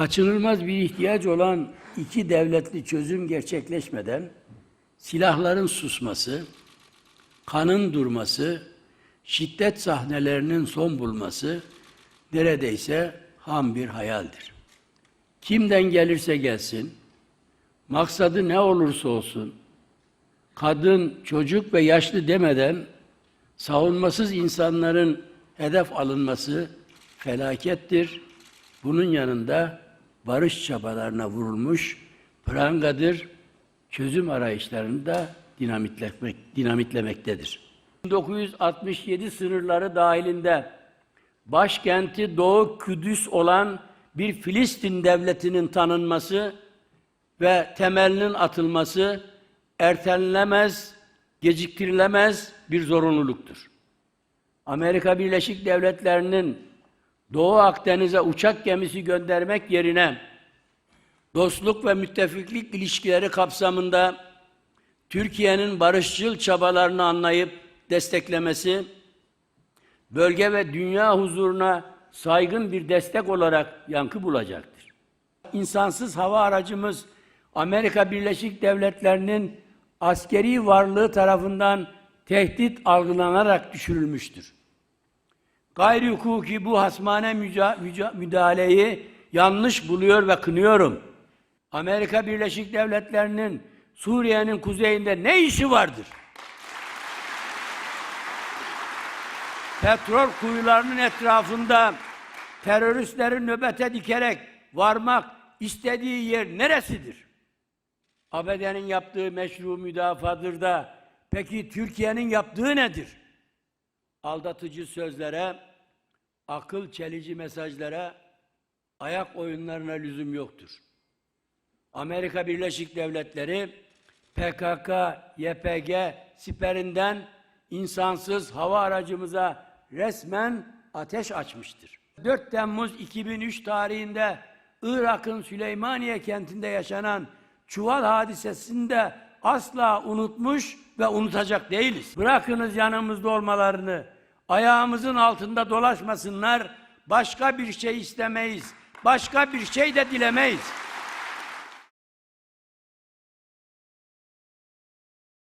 Kaçınılmaz bir ihtiyaç olan iki devletli çözüm gerçekleşmeden silahların susması, kanın durması, şiddet sahnelerinin son bulması neredeyse ham bir hayaldir. Kimden gelirse gelsin, maksadı ne olursa olsun, kadın, çocuk ve yaşlı demeden savunmasız insanların hedef alınması felakettir. Bunun yanında barış çabalarına vurulmuş prangadır, çözüm arayışlarını da dinamitlemek, dinamitlemektedir. 1967 sınırları dahilinde başkenti Doğu Kudüs olan bir Filistin devletinin tanınması ve temelinin atılması ertelenemez, geciktirilemez bir zorunluluktur. Amerika Birleşik Devletleri'nin Doğu Akdeniz'e uçak gemisi göndermek yerine dostluk ve müttefiklik ilişkileri kapsamında Türkiye'nin barışçıl çabalarını anlayıp desteklemesi, bölge ve dünya huzuruna saygın bir destek olarak yankı bulacaktır. İnsansız hava aracımız Amerika Birleşik Devletleri'nin askeri varlığı tarafından tehdit algılanarak düşürülmüştür. Gayri hukuki bu hasmane müdahaleyi yanlış buluyor ve kınıyorum. Amerika Birleşik Devletleri'nin Suriye'nin kuzeyinde ne işi vardır? Petrol kuyularının etrafında teröristleri nöbete dikerek varmak istediği yer neresidir? ABD'nin yaptığı meşru müdafadır da peki Türkiye'nin yaptığı nedir? Aldatıcı sözlere, akıl çelici mesajlara, ayak oyunlarına lüzum yoktur. Amerika Birleşik Devletleri PKK, YPG siperinden insansız hava aracımıza resmen ateş açmıştır. 4 Temmuz 2003 tarihinde Irak'ın Süleymaniye kentinde yaşanan çuval hadisesini de asla unutmuş ve unutacak değiliz. Bırakınız yanımızda olmalarını, ayağımızın altında dolaşmasınlar, başka bir şey istemeyiz, başka bir şey de dilemeyiz.